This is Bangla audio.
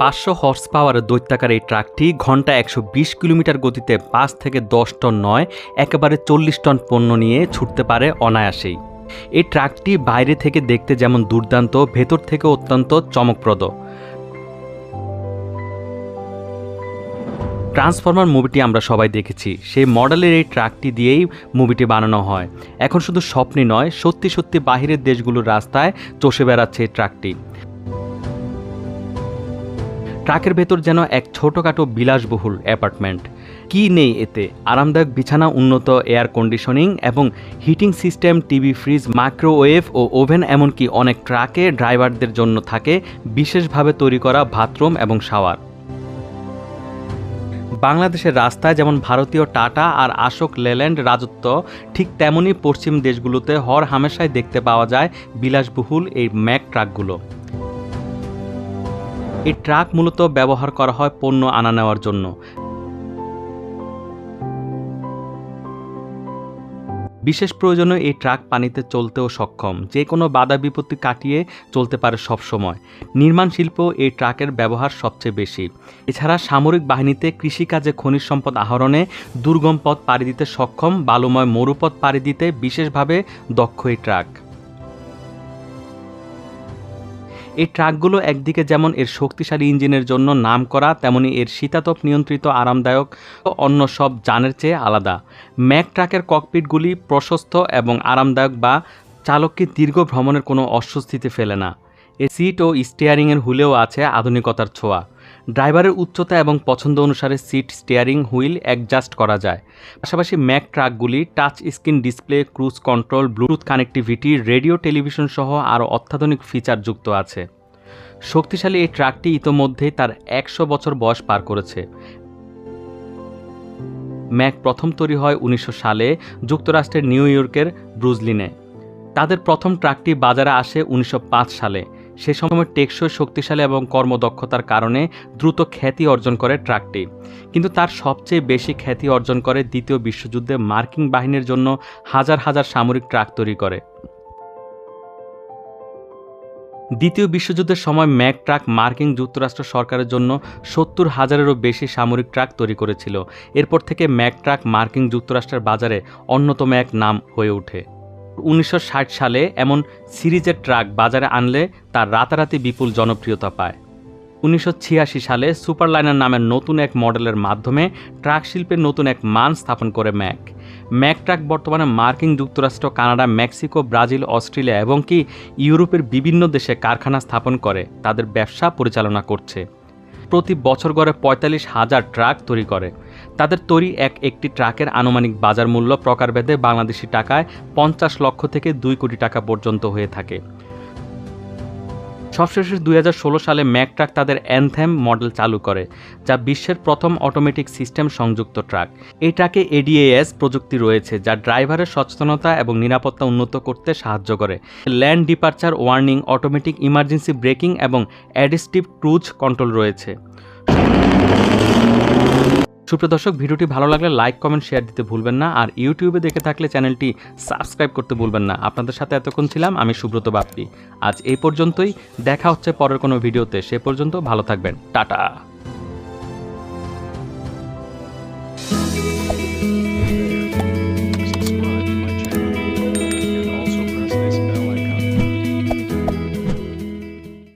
পাঁচশো হর্স পাওয়ারের দৈত্যাকার এই ট্রাকটি ঘণ্টা একশো বিশ কিলোমিটার গতিতে পাঁচ থেকে দশ টন নয়, একেবারে চল্লিশ টন পণ্য নিয়ে ছুটতে পারে অনায়াসেই। এই ট্রাকটি বাইরে থেকে দেখতে যেমন দুর্দান্ত, ভেতর থেকে অত্যন্ত চমকপ্রদ। ট্রান্সফরমার মুভিটি আমরা সবাই দেখেছি। সেই মডেলের এই ট্রাকটি দিয়েই মুভিটি বানানো হয়। এখন শুধু স্বপ্নই নয়, সত্যি সত্যি বাহিরের দেশগুলোর রাস্তায় চষে বেড়াচ্ছে এই ট্রাকটি। ট্রাকের ভেতর যেন এক ছোটোখাটো বিলাসবহুল অ্যাপার্টমেন্ট। কি নেই এতে? আরামদায়ক বিছানা, উন্নত এয়ার কন্ডিশনিং এবং heating system, TV, fridge, microwave ও ওভেন, এমনকি অনেক ট্রাকে ড্রাইভারদের জন্য থাকে বিশেষভাবে তৈরি করা বাথরুম এবং শাওয়ার। বাংলাদেশের রাস্তায় যেমন ভারতীয় টাটা আর আশোক লেল্যান্ড রাজত্ব, ঠিক তেমনই পশ্চিম দেশগুলোতে হর হামেশায় দেখতে পাওয়া যায় বিলাসবহুল এই ম্যাক ট্রাকগুলো। এই ট্রাক মূলত ব্যবহার করা হয় পণ্য আনা নেওয়ার জন্য। বিশেষ প্রয়োজনে এই ট্রাক পানিতে চলতেও সক্ষম। যে কোনো বাধা বিপত্তি কাটিয়ে চলতে পারে সব সময় নির্মাণ শিল্প এই ট্রাকের ব্যবহার সবচেয়ে বেশি। এছাড়া সামরিক বাহিনীতে কৃষিকাজে খনিজ সম্পদ আহরণে দুর্গম পথ পাড়ি দিতে সক্ষম, বালুময় মরুপথ পাড়ি দিতে বিশেষভাবে দক্ষ এই ট্রাক। এই ট্রাকগুলো একদিকে যেমন এর শক্তিশালী ইঞ্জিনের জন্য নাম করা, তেমনি এর শীতাতপ নিয়ন্ত্রিত আরামদায়ক অন্য সব যানের চেয়ে আলাদা। ম্যাক ট্রাকের ককপিটগুলি প্রশস্ত এবং আরামদায়ক বা চালককে দীর্ঘ ভ্রমণের কোনো অস্বস্তিতে ফেলে না। এ সিট ও স্টিয়ারিংয়ের হুলেও আছে আধুনিকতার ছোঁয়া। ড্রাইভারের উচ্চতা এবং পছন্দ অনুসারে সিট স্টিয়ারিং হুইল অ্যাডজাস্ট করা যায়। পাশাপাশি Mack ট্রাকগুলি touch screen display, cruise control, bluetooth connectivity, radio, television সহ আরও অত্যাধুনিক ফিচার যুক্ত আছে। শক্তিশালী এই ট্রাকটি ইতোমধ্যেই তার একশো বছর বয়স পার করেছে। ম্যাক প্রথম তৈরি হয় উনিশশো সালে যুক্তরাষ্ট্রের নিউ ইয়র্কের ব্রুজলিনে। তাদের প্রথম ট্রাকটি বাজারে আসে উনিশশো পাঁচ সালে। সে সময় টেকসই, শক্তিশালী এবং কর্মদক্ষতার কারণে দ্রুত খ্যাতি অর্জন করে ট্রাকটি। কিন্তু তার সবচেয়ে বেশি খ্যাতি অর্জন করে দ্বিতীয় বিশ্বযুদ্ধে মার্কিন বাহিনীর জন্য হাজার হাজার সামরিক ট্রাক তৈরি করে। দ্বিতীয় বিশ্বযুদ্ধের সময় ম্যাক ট্রাক মার্কিন যুক্তরাষ্ট্র সরকারের জন্য সত্তর হাজারেরও বেশি সামরিক ট্রাক তৈরি করেছিল। এরপর থেকে ম্যাক ট্রাক মার্কিন যুক্তরাষ্ট্রের বাজারে অন্যতম এক নাম হয়ে ওঠে। উনিশশো ষাট সালে এমন সিরিজের ট্রাক বাজারে আনলে তার রাতারাতি বিপুল জনপ্রিয়তা পায়। উনিশশো ছিয়াশি সালে সুপারলাইনার নামের নতুন এক মডেলের মাধ্যমে ট্রাক শিল্পের নতুন এক মান স্থাপন করে ম্যাক। ম্যাক ট্রাক বর্তমানে মার্কিন যুক্তরাষ্ট্র, কানাডা, মেক্সিকো, ব্রাজিল, অস্ট্রেলিয়া এবং কি ইউরোপের বিভিন্ন দেশে কারখানা স্থাপন করে, তাদের ব্যবসা পরিচালনা করছে। প্রতি বছর গড়ে পঁয়তাল্লিশ হাজার ট্রাক তৈরি করে। তাদের তৈরি এক একটি ট্রাকের আনুমানিক বাজার মূল্য প্রকারভেদে বাংলাদেশি টাকায় পঞ্চাশ লক্ষ থেকে দুই কোটি টাকা পর্যন্ত হয়ে থাকে। সবশেষে দুই হাজার ষোলো সালে ম্যাক ট্রাক তাদের অ্যানথেম মডেল চালু করে, যা বিশ্বের প্রথম অটোমেটিক সিস্টেম সংযুক্ত ট্রাক। এই ট্রাকে এডিএএস প্রযুক্তি রয়েছে, যা ড্রাইভারের সচেতনতা এবং নিরাপত্তা উন্নত করতে সাহায্য করে। Land departure, warning, automatic emergency braking এবং অ্যাডিস্টিভ ক্রুজ কন্ট্রোল রয়েছে। সুপ্রিয় দর্শক, ভিডিওটি ভালো লাগলে লাইক, কমেন্ট, শেয়ার দিতে ভুলবেন না আর ইউটিউবে দেখে থাকলে চ্যানেলটি সাবস্ক্রাইব করতে ভুলবেন না। আপনাদের সাথে এতক্ষণ ছিলাম আমি সুব্রত বাপ্পি। আজ এই পর্যন্তই। দেখা হচ্ছে পরের কোনো ভিডিওতে। সে পর্যন্ত ভালো থাকবেন। টাটা।